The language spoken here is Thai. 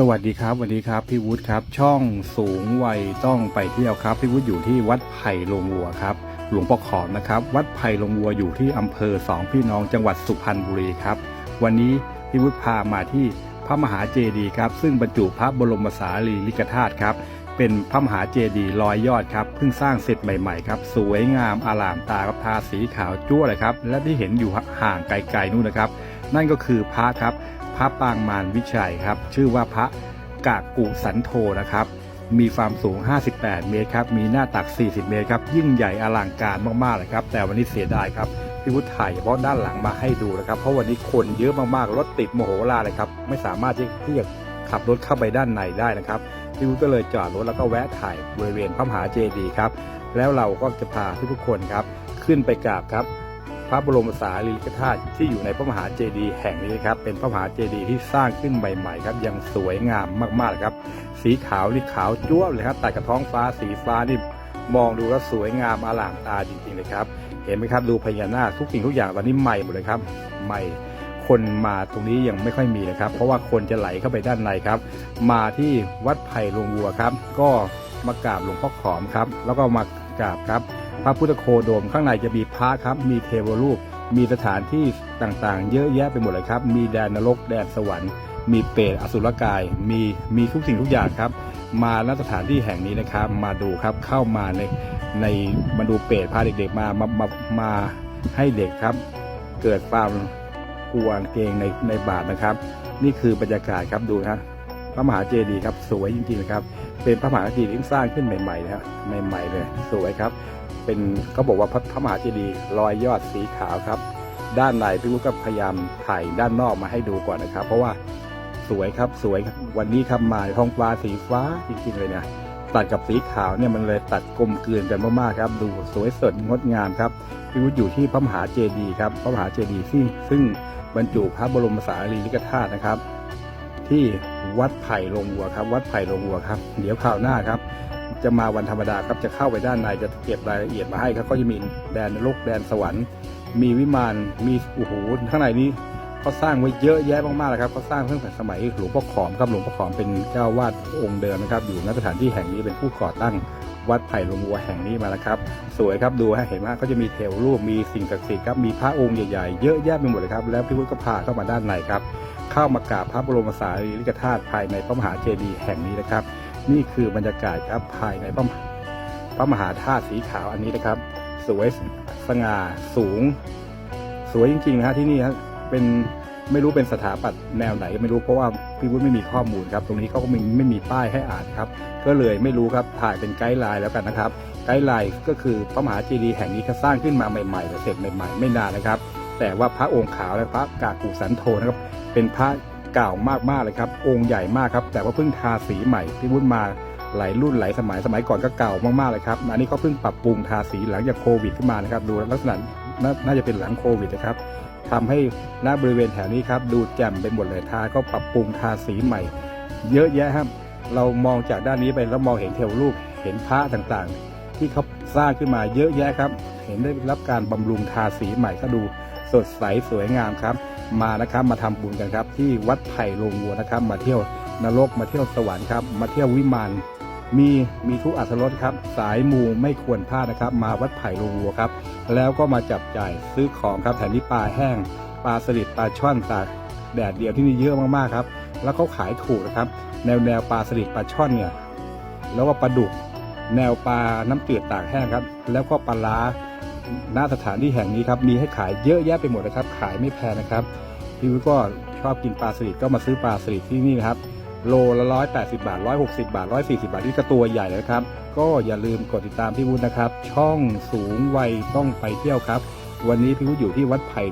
สวัสดีครับสวัสดีครับพี่วุฒิครับ ช่องสูงวัยต้องไปเที่ยวครับพี่วุฒิอยู่ที่วัดไผ่ลงวัวครับ หลวงพ่อขอมนะครับ วัดไผ่ลงวัวอยู่ที่อำเภอสองพี่น้องจังหวัดสุพรรณบุรีครับ วันนี้พี่วุฒิพามาที่พระมหาเจดีย์ครับ ซึ่งบรรจุพระบรมสารีริกธาตุครับ เป็นพระมหาเจดีย์ลอยยอดครับเพิ่งสร้างเสร็จใหม่ ๆ ครับ สวยงามอลามตาครับทาสีขาวจั่วเลยครับ และที่เห็นอยู่ห่างไกลๆนู่นนะครับ นั่นก็คือพระครับ พระปางมารวิชัยครับ ชื่อว่าพระกากกุสันโธนะครับ มีความสูง 58 เมตรครับ มีหน้าตัก 40 เมตรครับ ยิ่งใหญ่อลังการมากๆเลยครับ แต่วันนี้เสียดายครับพี่วุฒิถ่ายเฉพาะด้านหลังมาให้ดูนะครับ เพราะวันนี้คนเยอะมากๆ รถติดโมโหลาเลยครับ ไม่สามารถที่ที่จะขับรถเข้าไปด้านในได้นะครับพี่วุฒิก็เลยจอดรถแล้วก็แวะถ่ายบริเวณพระมหาเจดีย์ครับ แล้วเราก็จะพาทุกๆคนครับ ขึ้นไปกราบครับ พระบรมสารีริกธาตุที่อยู่ในพระมหาเจดีย์แห่งนี้ครับ เป็นพระมหาเจดีย์ที่สร้างขึ้นใหม่ๆครับยังสวยงามมากๆครับ สีขาวนี่ขาวจ้วบเลยครับตัดกับท้องฟ้าสีฟ้านี่มองดูแล้วสวยงามอลามตาจริงๆเลยครับ เห็นไหมครับดูพญานาคทุกสิ่งทุกอย่างตอนนี้ใหม่หมดเลยครับ ใหม่คนมาตรงนี้ยังไม่ค่อยมีนะครับ เพราะว่าคนจะไหลเข้าไปด้านในครับ มาที่วัดไผ่ลงวัวครับ ก็มากราบหลวงพ่อขอมครับ แล้วก็มากราบครับ พระพุทธโคดม ข้างในจะมีพระครับ มีเทวรูป มีสถานที่ต่างๆ เยอะแยะไปหมดเลยครับ มีแดนนรก แดนสวรรค์ มีเปรตอสุรกาย มีมีทุกสิ่งทุกอย่างครับ มาณสถานที่แห่งนี้นะครับ มาดูครับเข้ามาในในมาดูเปรตพาเด็กๆมามามามาให้เด็กครับ เกิดความกลัวเกรงในในบาทนะครับ นี่คือบรรยากาศครับดูนะพระมหาเจดีย์ครับสวยจริงๆนะครับ เป็นพระมหาเจดีย์ที่สร้างขึ้นใหม่ๆนะครับใหม่ ๆ เลย สวยครับ เป็นเขาบอกว่าพระพระมหาเจดีย์ลอยยอดสีขาวครับ ด้านในพี่วุฒิก็พยายามถ่ายด้านนอกมาให้ดูก่อนนะครับ เพราะว่าสวยครับสวยวันนี้ครับมาท้องฟ้าสีฟ้าจริงๆเลยเนี่ยตัดกับสีขาวเนี่ยมันเลยตัดกลมกลืนกันมากๆครับ ดูสวยสดงดงามครับพี่วุฒิอยู่ที่พระมหาเจดีย์ครับพระมหาเจดีย์ซึ่งซึ่งบรรจุพระบรมสารีริกธาตุนะครับ ที่วัดไผ่ลงวัวครับ วัดไผ่ลงวัวครับ เดี๋ยวข่าวหน้าครับ จะมาวันธรรมดาครับจะเข้าไปด้านในจะเก็บรายละเอียดมาให้ครับก็จะมีแดนนรกแดนสวรรค์ มีวิมานมีโอ้โหข้างในนี้เขาสร้างไว้เยอะแยะมากๆเลยครับเขาสร้างตั้งแต่สมัยหลวงพ่อขอมครับหลวงพ่อขอมเป็นเจ้าวาดองค์เดิมนะครับ อยู่ณสถานที่แห่งนี้เป็นผู้ก่อตั้งวัดไผ่ลงวัวแห่งนี้มาแล้วครับ สวยครับดูฮะเห็นไหมเขาจะมีเทวรูปมีสิ่งศักดิ์สิทธิ์ครับมีพระองค์ใหญ่ๆเยอะแยะไปหมดเลยครับ แล้วพี่วุฒิก็พาเข้ามาด้านในครับ เข้ามากราบพระบรมสารีริกธาตุภายในพระมหาเจดีย์แห่งนี้นะครับ นี่คือบรรยากาศครับภายในพระมหาพระมหาธาตุสีขาวอันนี้นะครับ สวยสง่าสูง สวยจริงๆนะฮะที่นี่ฮะเป็นไม่รู้เป็นสถาปัตย์แนวไหนก็ไม่รู้เพราะว่าพี่วุฒิไม่มีข้อมูลครับ ตรงนี้เขาก็ไม่ไม่มีป้ายให้อ่านครับ ก็เลยไม่รู้ครับถ่ายเป็นไกด์ไลน์แล้วกันนะครับ ไกด์ไลน์ก็คือพระมหาเจดีย์แห่งนี้เขาสร้างขึ้นมาใหม่ๆแต่เสร็จใหม่ๆ ไม่นานนะครับ แต่ว่าพระองค์ขาวและพระกากุสันโธนะครับ เป็นพระ เก่ามากๆเลยครับ องค์ใหญ่มากครับ แต่ว่าเพิ่งทาสีใหม่พี่วุฒิมาหลายรุ่นหลายสมัยสมัยก่อนก็เก่ามากๆเลยครับอันนี้เขาเพิ่งปรับปรุงทาสีหลังจากโควิดขึ้นมานะครับ ดูลักษณะน,น่าจะเป็นหลังโควิดนะครับทำให้หน้าบริเวณแถวนี้ครับ ดูแจ่มไปหมดเลยทาก็ปรับปรุงทาสีใหม่ เยอะแยะครับ เรามองจากด้านนี้ไปแล้วมองเห็นเทวรูปเห็นพระต่างๆ ที่เขาสร้างขึ้นมาเยอะแยะครับ เห็นได้รับการบำรุงทาสีใหม่ก็ดูสดใสสวยงามครับ มานะครับมาทำบุญกันครับ ที่วัดไผ่ลงวัวนะครับ มาเที่ยวนรกมาเที่ยวสวรรค์ครับ มาเที่ยววิมานมีมีทุกอัตรสครับ สายมูไม่ควรพลาดนะครับ มาวัดไผ่ลงวัวครับ แล้วก็มาจับจ่ายซื้อของครับแถมนี้ปลาแห้งปลาสลิดปลาช่อนตากแดดเดียวที่นี่เยอะมากๆครับ แล้วเขาขายถูกนะครับ แนวแนวปลาสลิดปลาช่อนเนี่ยแล้วก็ปลาดุก แนวปลาน้ำจืดตากแห้งครับ แล้วก็ปลาล้า หน้าสถานที่แห่งนี้ครับมีให้ขายเยอะแยะไปหมดนะครับ ขายไม่แพงนะครับพี่วิวก็ชอบกินปลาสลิดก็มาซื้อปลาสลิดที่นี่นะครับโลละร้อยแปดสิบาทร้อยหกสิบาทร้อยสี่สิบาทนี่ก็ตัวใหญ่เลยครับ ก็อย่าลืมกดติดตามพี่วุฒินะครับ ช่องสูงวัยต้องไปเที่ยวครับ วันนี้พี่วุฒิอยู่ที่วัดไผ่